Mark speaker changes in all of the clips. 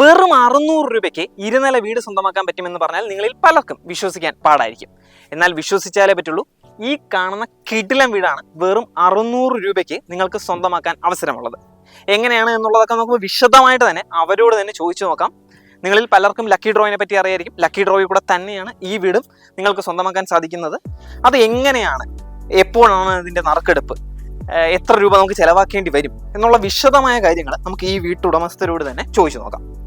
Speaker 1: വെറും അറുന്നൂറ് രൂപയ്ക്ക് ഇരുനില വീട് സ്വന്തമാക്കാൻ പറ്റുമെന്ന് പറഞ്ഞാൽ നിങ്ങളിൽ പലർക്കും വിശ്വസിക്കാൻ പാടായിരിക്കും. എന്നാൽ വിശ്വസിച്ചാലേ പറ്റുള്ളൂ. ഈ കാണുന്ന കിടിലം വീടാണ് വെറും അറുന്നൂറ് രൂപയ്ക്ക് നിങ്ങൾക്ക് സ്വന്തമാക്കാൻ അവസരമുള്ളത്. എങ്ങനെയാണ് എന്നുള്ളതൊക്കെ നമുക്ക് വിശദമായിട്ട് തന്നെ അവരോട് തന്നെ ചോദിച്ചു നോക്കാം. നിങ്ങളിൽ പലർക്കും ലക്കി ഡ്രോയിനെ പറ്റി അറിയായിരിക്കും. ലക്കി ഡ്രോയിൽ കൂടെ തന്നെയാണ് ഈ വീടും നിങ്ങൾക്ക് സ്വന്തമാക്കാൻ സാധിക്കുന്നത്. അത് എങ്ങനെയാണ്? എപ്പോഴാണ് ഇതിന്റെ നറുക്കെടുപ്പ്? എത്ര രൂപ നമുക്ക് ചിലവാക്കേണ്ടി വരും? എന്നുള്ള വിശദമായ കാര്യങ്ങൾ നമുക്ക് ഈ വീട്ടുടമസ്ഥരോട് തന്നെ ചോദിച്ചു നോക്കാം.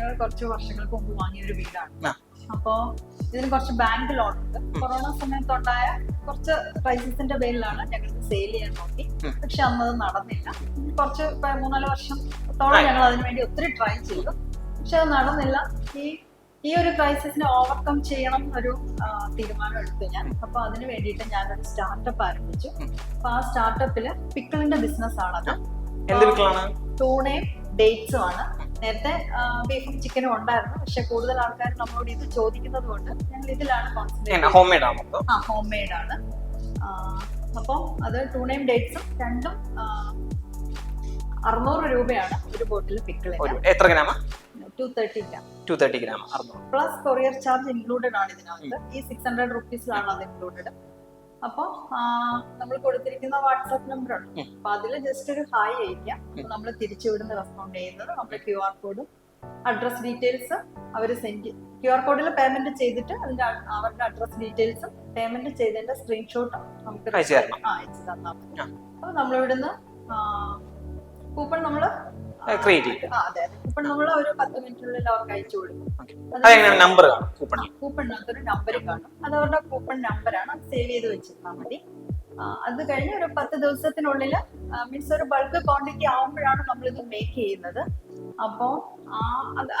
Speaker 2: ഞങ്ങൾ കുറച്ച് വർഷങ്ങൾക്ക് മുമ്പ് വാങ്ങിയ ഒരു വീടാണ് അപ്പൊ ഇതിന് കുറച്ച് ബാങ്ക് ലോൺ ഉണ്ട്. കൊറോണ സമയത്തുണ്ടായ കുറച്ച് ക്രൈസിസിന്റെ പേരിലാണ് ഞങ്ങൾ സെയിൽ ചെയ്യാൻ നോക്കി. പക്ഷെ അന്ന് അത് നടന്നില്ല. കുറച്ച് മൂന്നാൽ വർഷത്തോളം. ഞങ്ങൾ അതിനു വേണ്ടി ഒത്തിരി ട്രൈ ചെയ്തു. പക്ഷെ അത് നടന്നില്ല. ഈ ഈ ഒരു ക്രൈസിസിനെ ഓവർകം ചെയ്യണം എന്നൊരു തീരുമാനം എടുത്തു ഞാൻ. അപ്പൊ അതിന് വേണ്ടിയിട്ട് ഒരു സ്റ്റാർട്ടപ്പ് ആരംഭിച്ചു. അപ്പൊ ആ സ്റ്റാർട്ടപ്പിൽ പിക്കിളിന്റെ ബിസിനസ്
Speaker 1: ആണ്? അത്
Speaker 2: ടൂണയും ഡേറ്റ്സും ആണ്. നേരത്തെ ബീഫും ചിക്കനും ഉണ്ടായിരുന്നു. പക്ഷെ കൂടുതൽ ആൾക്കാർ നമ്മളോട് ഇത് ചോദിക്കുന്നത് കൊണ്ട് ഞങ്ങൾ ഇതിലാണ് കോൺസെൻട്രേറ്റ്
Speaker 1: ഹോം മെയ്ഡ് ആണോ അതോ?
Speaker 2: ആ ഹോം മെയ്ഡ് ആണ് അപ്പം അത് ടൂണയും ഡേറ്റ്സും രണ്ടും അറുന്നൂറ് രൂപയാണ് ഒരു ബോട്ടിൽ പിക്കിൾ
Speaker 1: എത്ര gram
Speaker 2: two thirty gram.
Speaker 1: Two thirty gram
Speaker 2: plus courier charge included ആണ് ഇതിനകത്ത്. ഈ സിക്സ് ഹൺഡ്രഡ് റുപ്പീസിലാണ് അത് ഇൻക്ലൂഡഡ് അപ്പോൾ നമ്മൾ കൊടുത്തിരിക്കുന്ന വാട്സാപ്പ് നമ്പർ ഉണ്ട്. അപ്പൊ അതിൽ ജസ്റ്റ് ഒരു ഹായ് അയക്കാം നമ്മൾ തിരിച്ചു വിടുന്ന റെസ്പോണ്ട് ചെയ്യുന്നത് നമ്മുടെ ക്യു ആർ കോഡും അഡ്രസ് ഡീറ്റെയിൽസ് അവർ സെൻഡ് ക്യു ആർ കോഡിൽ പേയ്മെന്റ് ചെയ്തിട്ട് അതിന്റെ അവരുടെ അഡ്രസ് ഡീറ്റെയിൽസും പേയ്മെന്റ് ചെയ്തതിന്റെ സ്ക്രീൻഷോട്ട് നമുക്ക്
Speaker 1: അയച്ചു
Speaker 2: തന്നാൽ മതി. അപ്പൊ നമ്മളിവിടുന്ന് കൂപ്പൺ നമ്മൾ
Speaker 1: ക്രിയേറ്റ് ചെയ്യും.
Speaker 2: അതെ അതെ. കൂപ്പൺ നമ്മൾ ഒരു പത്ത് മിനിറ്റിനുള്ളിൽ അവർക്ക് അയച്ചു കൊടുക്കും.
Speaker 1: നമ്പർ കാണും? കൂപ്പണിൽ
Speaker 2: കൂപ്പണിനകത്തൊരു നമ്പർ കാണും. അത് അവരുടെ കൂപ്പൺ നമ്പറാണ് സേവ് ചെയ്ത് വെച്ചിരുന്നാൽ മതി. അത് കഴിഞ്ഞ് ഒരു പത്ത് ദിവസത്തിനുള്ളിൽ മീൻസ് ഒരു ബൾക്ക് ക്വാണ്ടിറ്റി ആവുമ്പോഴാണ് ഇത് മേക്ക് ചെയ്യുന്നത്. അപ്പോൾ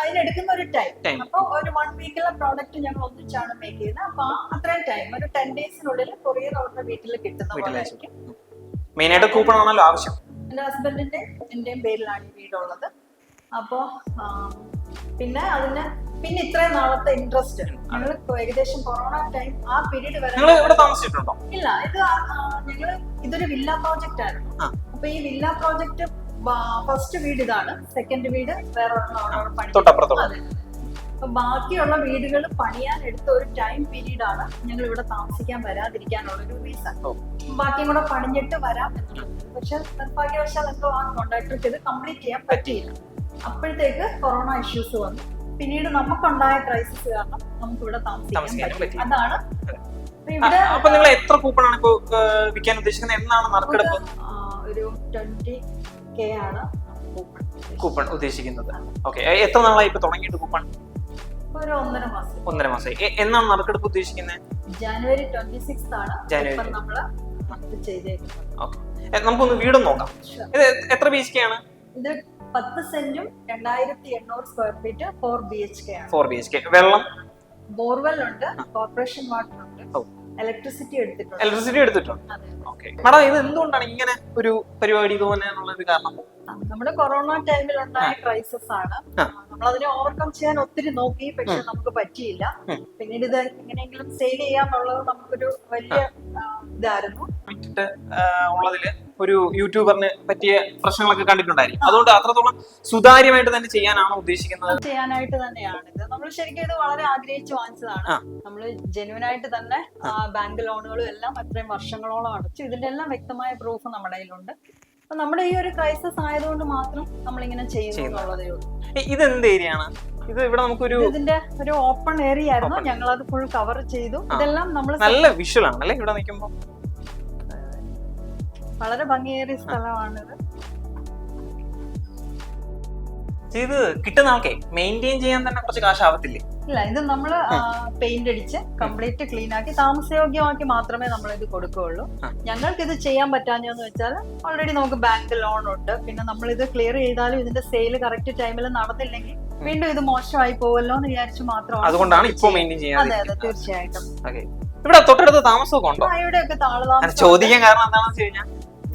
Speaker 2: അതിനെടുക്കുന്ന ഒരു ടൈം
Speaker 1: അപ്പൊ
Speaker 2: അപ്പോൾ ഒരു വൺ വീക്കിലെ പ്രോഡക്റ്റ് ഞങ്ങൾ ഒന്നിച്ചാണ് മേക്ക് ചെയ്യുന്നത്. അപ്പോൾ അത്രയും ടൈം ഒരു ടെൻ ഡേയ്സിനുള്ളിൽ കൊറിയർ അവരുടെ വീട്ടിൽ കിട്ടുന്ന പോലെ ആയിരിക്കും.
Speaker 1: മെയിൻ ആയിട്ട് കൂപ്പൺ ആണല്ലോ ആവശ്യം.
Speaker 2: എന്റെ ഹസ്ബൻഡിന്റെ എന്റെയും പേരിലാണ് ഈ വീടുള്ളത്. അപ്പോ പിന്നെ അതിന് പിന്നെ ഇത്രയും നാളത്തെ ഇൻട്രസ്റ്റ് ഞങ്ങൾ ഏകദേശം കൊറോണ ടൈം ആ പീരീഡ് വരെ ഇല്ല ഇത് ഞങ്ങൾ ഇതൊരു വില്ല പ്രോജക്റ്റ് ആയിരുന്നു. അപ്പൊ ഈ വില്ല പ്രോജക്റ്റ് ഫസ്റ്റ് വീട് ഇതാണ്. സെക്കൻഡ് വീട് വേറെ പണി. ബാക്കിയുള്ള വീടുകൾ പണിയാൻ എടുത്ത ഒരു ടൈം പീരീഡ് ആണ് ഞങ്ങൾ ഇവിടെ താമസിക്കാൻ വരാതിരിക്കാനുള്ള ഒരു റീസൺ. ബാക്കിയും കൂടെ പണിഞ്ഞിട്ട് വരാം എന്നുള്ളത്. പക്ഷെ നിർഭാഗ്യവശാൽ എന്തോ ആ കോൺട്രാക്ടർക്ക് ഇത് കംപ്ലീറ്റ് ചെയ്യാൻ പറ്റിയില്ല. അപ്പോഴത്തേക്ക് കൊറോണ ഇഷ്യൂസ് വന്നു. പിന്നീട് നമുക്കുണ്ടായ ക്രൈസിസ് കാരണം നമുക്ക് ഇവിടെ താമസിക്കാൻ പറ്റി അതാണ്
Speaker 1: അതെ.
Speaker 2: അപ്പൊ
Speaker 1: നിങ്ങൾ എത്ര കൂപ്പൺ ആണ് ഇപ്പൊ വിൽക്കാൻ ഉദ്ദേശിക്കുന്നത്? എന്നാണ് നറുക്കെടുപ്പ്?
Speaker 2: ഒരു ട്വന്റി കെ ആണ് കൂപ്പൺ
Speaker 1: ഉദ്ദേശിക്കുന്നത്. ഓക്കെ എത്ര നാളായി ഇപ്പൊ തുടങ്ങിയിട്ട് കൂപ്പൺ
Speaker 2: ഒരു ഒന്നര മാസം.
Speaker 1: ഒന്നര മാസം. എന്നാണ് നറുക്കെടുപ്പ് ഉദ്ദേശിക്കുന്നത്?
Speaker 2: ജനുവരി ട്വന്റി സിക്സ് ആണ്
Speaker 1: ജാനുവരി. നമ്മൾ നമുക്കൊന്ന് വീടും നോക്കാം. ഇത് എത്ര ബി എച്ച് കെ ആണ്?
Speaker 2: ഇത് പത്ത് സെന്റും രണ്ടായിരത്തി എണ്ണൂറ് square feet four B H K ആണ്.
Speaker 1: ഫോർ ബി എച്ച് കെ വെള്ളം?
Speaker 2: ബോർവെൽ ഉണ്ട് കോർപ്പറേഷൻ വാട്ടർ ഉണ്ട്. ഇലക്ട്രിസിറ്റി എടുത്തിട്ടുണ്ട്.
Speaker 1: ഇലക്ട്രിസിറ്റി എടുത്തിട്ടുണ്ട്. ഓക്കെ മാഡം ഇത് എന്തുകൊണ്ടാണ് ഇങ്ങനെ ഒരു പരിപാടി തോന്നുന്നത് കാരണം?
Speaker 2: നമ്മുടെ കൊറോണ ടൈമിൽ ഉണ്ടായ ക്രൈസിസ് ആണ്. നമ്മൾ അതിനെ ഓവർകം ചെയ്യാൻ ഒത്തിരി നോക്കി പക്ഷെ നമുക്ക് പറ്റിയില്ല. പിന്നീട് ഇത് എങ്ങനെയെങ്കിലും സെയിൽ ചെയ്യാന്നുള്ളത് നമുക്കൊരു വലിയ ഇതായിരുന്നു.
Speaker 1: ഉള്ളതിൽ ഒരു യൂട്യൂബറിന് പറ്റിയ പ്രശ്നങ്ങളൊക്കെ കണ്ടിട്ടുണ്ടായിരിക്കും. അതുകൊണ്ട് അത്രത്തോളം സുതാര്യമായിട്ട് തന്നെ ചെയ്യാനാണ് ഉദ്ദേശിക്കുന്നത്.
Speaker 2: ചെയ്യാനായിട്ട് തന്നെയാണ്. ഇത് നമ്മൾ ശരിക്കും ഇത് വളരെ ആഗ്രഹിച്ചു വാങ്ങിച്ചതാണ്. നമ്മൾ ജെന്യൂൻ ആയിട്ട് തന്നെ ബാങ്ക് ലോണുകളും എല്ലാം അത്രയും വർഷങ്ങളോളം അടച്ചു. ഇതിന്റെ എല്ലാം വ്യക്തമായ പ്രൂഫ് നമ്മുടെ കയ്യിലുണ്ട്. നമ്മുടെ ഈ ഒരു ക്രൈസിസ് ആയതുകൊണ്ട് മാത്രം നമ്മൾ ഇങ്ങനെ
Speaker 1: ചെയ്യുന്നു.
Speaker 2: എന്നുള്ളതേ ഉള്ളൂ.
Speaker 1: ഇത് എന്ത് ഏരിയയാണ് ഇത് ഇവിടെ നമുക്കൊരു
Speaker 2: ഇത് ഇതിന്റെ ഒരു ഓപ്പൺ ഏരിയ ആയിരുന്നു. ഞങ്ങൾ അത് ഫുൾ കവർ ചെയ്തു. ഇതെല്ലാം നമ്മൾ
Speaker 1: നല്ല വിഷ്വൽ ആണ് അല്ലേ? ഇവിടെ നിൽക്കുമ്പോൾ
Speaker 2: വളരെ ഭംഗിയേറിയ സ്ഥലമാണിത്
Speaker 1: ഇത്. കിട്ടുന്ന ആൾക്കെ മെയിന്റെയിൻ ചെയ്യാൻ തന്നെ കുറച്ച് കാശ് ആവത്തില്ലേ
Speaker 2: ഇല്ല ഇത് നമ്മൾ പെയിന്റ് അടിച്ച് കംപ്ലീറ്റ് ക്ലീൻ ആക്കി താമസയോഗ്യമാക്കി മാത്രമേ നമ്മൾ ഇത് കൊടുക്കുകയുള്ളൂ. ഞങ്ങൾക്ക് ഇത് ചെയ്യാൻ പറ്റാഞ്ഞെന്ന് വെച്ചാൽ ഓൾറെഡി നമുക്ക് ബാങ്ക് ലോൺ ഉണ്ട്. പിന്നെ നമ്മൾ ഇത് ക്ലിയർ ചെയ്താലും ഇതിന്റെ സെയിൽ കറക്റ്റ് ടൈമിൽ നടന്നില്ലെങ്കിൽ വീണ്ടും ഇത് മോശമായി പോവല്ലോ എന്ന് വിചാരിച്ചു മാത്രമാണ്
Speaker 1: അതുകൊണ്ടാണ്
Speaker 2: ഇപ്പോൾ.
Speaker 1: മെയിന്റെയിൻ
Speaker 2: അതെ
Speaker 1: ചെയ്യാൻ
Speaker 2: അതെ അതെ
Speaker 1: തീർച്ചയായിട്ടും. ഇവിടെ തൊട്ടടുത്ത് താമസമൊക്കെ ഉണ്ടോ?
Speaker 2: ഇവിടെയൊക്കെ താളതാമസം
Speaker 1: ചോദിക്കാൻ കാരണം എന്താണെന്ന് വെച്ച് കഴിഞ്ഞാൽ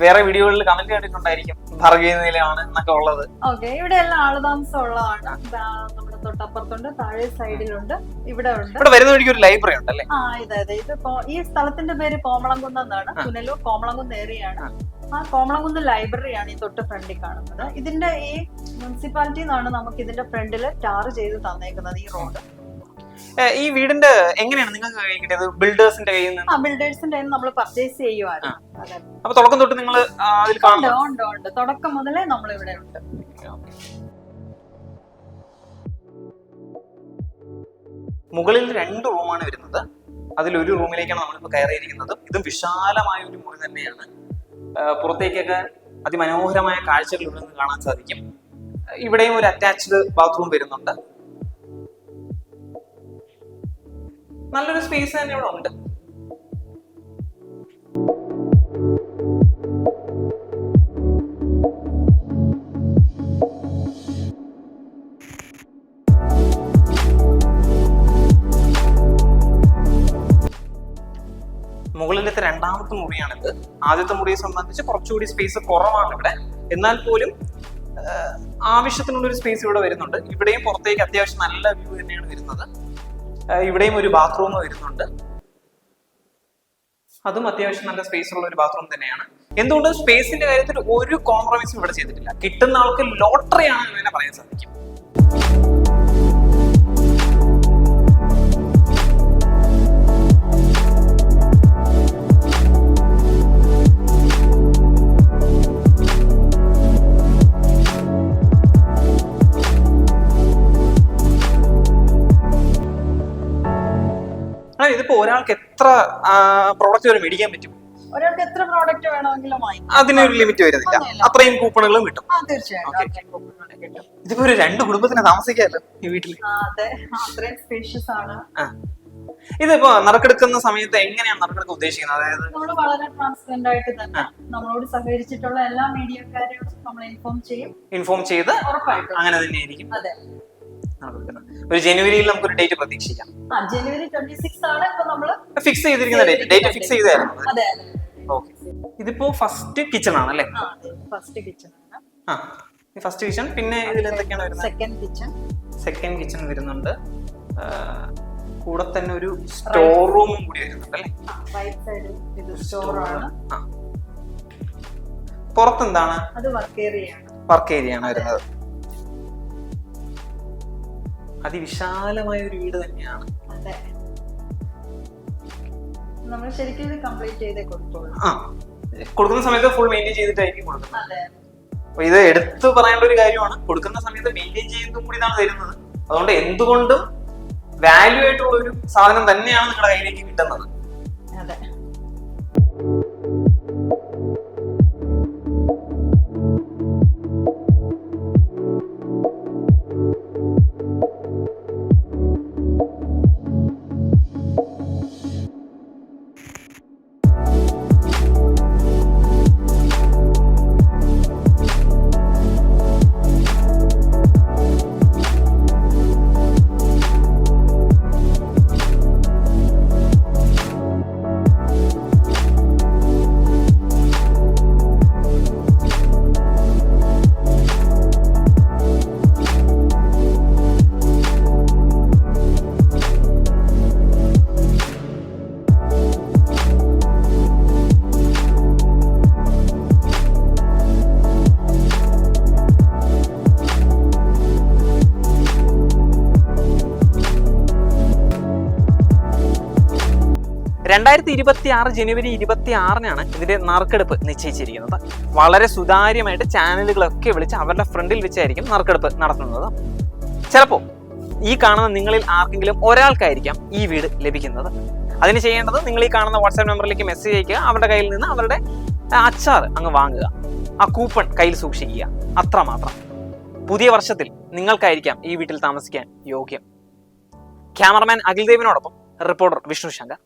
Speaker 1: വേറെ വീഡിയോകളിൽ കമന്റ് കണ്ടിട്ടുണ്ടായിരിക്കും ഭർഗീനിലയാണ് എന്നൊക്കെ ഉള്ളത്.
Speaker 2: ഓക്കെ ഇവിടെ എല്ലാം ആളുതാമസം ഉള്ളതാണ്. നമ്മുടെ തൊട്ടപ്പുറത്തുണ്ട് താഴെ സൈഡിലുണ്ട് ഇവിടെ ഉണ്ട്.
Speaker 1: ഇവിടെ വരുന്ന വഴിക്ക് ഒരു ലൈബ്രറി ഉണ്ട് അല്ലേ
Speaker 2: ആ ഇതെ അതെ ഇത് ഈ സ്ഥലത്തിന്റെ പേര് കോമളംകുന്ന് എന്നാണ്. പുനലൂർ കോമളംകുന്ന് ഏരിയയാണ്.
Speaker 1: ആ.
Speaker 2: ആ കോമളംകുന്ന് ലൈബ്രറിയാണ് ഈ തൊട്ട് ഫ്രണ്ടിൽ കാണുന്നത്. ഇതിന്റെ ഈ മുനിസിപ്പാലിറ്റി എന്നാണ് നമുക്ക് ഇതിന്റെ ഫ്രണ്ടിൽ ടാർ ചെയ്ത് തന്നേക്കുന്നത് ഈ റോഡ്.
Speaker 1: ഈ വീടിന്റെ എങ്ങനെയാണ് നിങ്ങൾക്ക് കിട്ടിയത്? ബിൽഡേഴ്സിന്റെ കയ്യിൽ നിന്ന്?
Speaker 2: ആ ബിൽഡേഴ്സിന്റെ നമ്മൾ പർച്ചേസ് ചെയ്യുവായിരുന്നു. അതെ.
Speaker 1: അപ്പൊ തുടക്കം തൊട്ട് നിങ്ങൾ അതിൽ
Speaker 2: ഉണ്ട്
Speaker 1: കാണുന്നു
Speaker 2: ഉണ്ട് ഉണ്ട്. തുടക്കം മുതലേ നമ്മൾ ഇവിടെ ഉണ്ട്
Speaker 1: മുകളിൽ രണ്ട് റൂമാണ് വരുന്നത്. അതിൽ ഒരു റൂമിലേക്കാണ് നമ്മളിപ്പോൾ കയറിയിരിക്കുന്നത്. ഇതും വിശാലമായ ഒരു മുറി തന്നെയാണ്. ആ, പുറത്തേക്കൊക്കെ അതിമനോഹരമായ കാഴ്ചകൾ ഇവിടെ നിന്ന് കാണാൻ സാധിക്കും. ഇവിടെയും ഒരു അറ്റാച്ച്ഡ് ബാത്റൂം വരുന്നുണ്ട്. നല്ലൊരു സ്പേസ് തന്നെ ഇവിടെ ഉണ്ട്. മുകളിലത്തെ രണ്ടാമത്തെ മുറിയാണിത്. ആദ്യത്തെ മുറിയെ സംബന്ധിച്ച് കുറച്ചുകൂടി സ്പേസ് കുറവാണ് ഇവിടെ. എന്നാൽ പോലും ആവശ്യത്തിനുള്ളൊരു സ്പേസ് ഇവിടെ വരുന്നുണ്ട്. ഇവിടെയും പുറത്തേക്ക് അത്യാവശ്യം നല്ല വ്യൂ തന്നെയാണ് വരുന്നത്. ഇവിടെയും ഒരു ബാത്റൂം വരുന്നുണ്ട്. അതും അത്യാവശ്യം നല്ല സ്പേസ് ഉള്ള ഒരു ബാത്റൂം തന്നെയാണ്. എന്തുകൊണ്ട് സ്പേസിന്റെ കാര്യത്തിൽ ഒരു കോംപ്രമൈസും ഇവിടെ ചെയ്തിട്ടില്ല? കിട്ടുന്ന ആൾക്ക് ലോട്ടറി ആണെന്ന് തന്നെ പറയാൻ സാധിക്കും. ഒരാൾക്ക് എത്ര പ്രോഡക്റ്റ് വരെ മേടിക്കാൻ പറ്റും?
Speaker 2: ഒരാൾക്ക് എത്ര പ്രോഡക്റ്റ് വേണമെങ്കിലും
Speaker 1: അതിനൊരു ലിമിറ്റ് വരുന്നില്ല. അത്രയും കൂപ്പണുകളും കിട്ടും. ഇതിപ്പോ ഒരു രണ്ട് കുടുംബത്തിന് താമസിക്കാമല്ലോ ഈ വീട്ടിൽ ഇതിപ്പോ നറുക്കെടുക്കുന്ന സമയത്ത് എങ്ങനെയാണ് നറുക്കെടുക്കാൻ ഉദ്ദേശിക്കുന്നത്? അതായത്
Speaker 2: നമ്മൾ വളരെ ട്രാൻസ്പെറന്റ് ആയിട്ട് തന്നെ നമ്മളോട് സഹകരിച്ചിട്ടുള്ള എല്ലാ മീഡിയക്കാരെയും നമ്മൾ ഇൻഫോം ചെയ്യും.
Speaker 1: ഇൻഫോം ചെയ്ത് അങ്ങനെ തന്നെയായിരിക്കും.
Speaker 2: അതെ.
Speaker 1: ഒരു ജനുവരിയിൽ നമുക്കൊരു ഡേറ്റ് പ്രതീക്ഷിക്കാം.
Speaker 2: ജനുവരി ട്വന്റി സിക്സ് ആണ് ഇപ്പൊ നമ്മൾ
Speaker 1: ഫിക്സ് ചെയ്തിരിക്കുന്ന ഡേറ്റ് ഡേറ്റ് ഫിക്സ് ചെയ്തായിരുന്നു
Speaker 2: അതെ
Speaker 1: ഓക്കെ ഇതിപ്പോ ഫസ്റ്റ് കിച്ചൺ ആണ് അല്ലേ?
Speaker 2: ഫസ്റ്റ് കിച്ചൺ
Speaker 1: ആ ഫസ്റ്റ് കിച്ചൺ പിന്നെ ഇതിൽ എന്തൊക്കെയാണ് വരുന്നത്?
Speaker 2: സെക്കൻഡ് കിച്ചൺ
Speaker 1: സെക്കൻഡ് കിച്ചൺ വരുന്നുണ്ട്. കൂടെ തന്നെ ഒരു സ്റ്റോർ റൂമും കൂടി വരുന്നുണ്ട് അല്ലേ?
Speaker 2: റൈറ്റ് സൈഡ് ഇത് സ്റ്റോർ ആണ്.
Speaker 1: പുറത്തെന്താണ്
Speaker 2: അത് വർക്ക് ഏരിയ ആണ്.
Speaker 1: വർക്ക് ഏരിയ ആണ് വരുന്നത്. അതിവിശാലമായ ഒരു വീട് തന്നെയാണ്.
Speaker 2: നമ്മൾ ശരിക്കും കംപ്ലീറ്റ് ചെയ്തേ
Speaker 1: ആ കൊടുക്കുന്ന സമയത്ത് ഫുൾ മെയിന്റെയിൻ ചെയ്തിട്ടായിരിക്കും കൊടുക്കുന്നത്. അപ്പൊ ഇത് എടുത്തു പറയേണ്ട ഒരു കാര്യമാണ്. കൊടുക്കുന്ന സമയത്ത് മെയിന്റെയിൻ ചെയ്യുന്നതും കൂടി ഇതാണ് തരുന്നത്. അതുകൊണ്ട് എന്തുകൊണ്ടും വാല്യൂ ആയിട്ടുള്ള ഒരു സാധനം തന്നെയാണ് നിങ്ങളുടെ കയ്യിലേക്ക് കിട്ടുന്നത്. രണ്ടായിരത്തി ഇരുപത്തി ആറ് ജനുവരി ഇരുപത്തി ആറിനാണ് ഇതിന്റെ നറുക്കെടുപ്പ് നിശ്ചയിച്ചിരിക്കുന്നത്. വളരെ സുതാര്യമായിട്ട് ചാനലുകളൊക്കെ വിളിച്ച് അവരുടെ ഫ്രണ്ടിൽ വെച്ചായിരിക്കും നറുക്കെടുപ്പ് നടത്തുന്നത്. ചിലപ്പോൾ ഈ കാണുന്ന നിങ്ങളിൽ ആർക്കെങ്കിലും ഒരാൾക്കായിരിക്കാം ഈ വീട് ലഭിക്കുന്നത്. അതിന് ചെയ്യേണ്ടത് നിങ്ങൾ ഈ കാണുന്ന വാട്സാപ്പ് നമ്പറിലേക്ക് മെസ്സേജ് അയക്കുക അവരുടെ കയ്യിൽ നിന്ന് അവരുടെ അച്ചാർ അങ്ങ് വാങ്ങുക. ആ കൂപ്പൺ കയ്യിൽ സൂക്ഷിക്കുക. അത്രമാത്രം. പുതിയ വർഷത്തിൽ നിങ്ങൾക്കായിരിക്കാം ഈ വീട്ടിൽ താമസിക്കാൻ യോഗ്യം. ക്യാമറമാൻ അഖിൽദേവിനോടൊപ്പം റിപ്പോർട്ടർ വിഷ്ണു ശങ്കർ.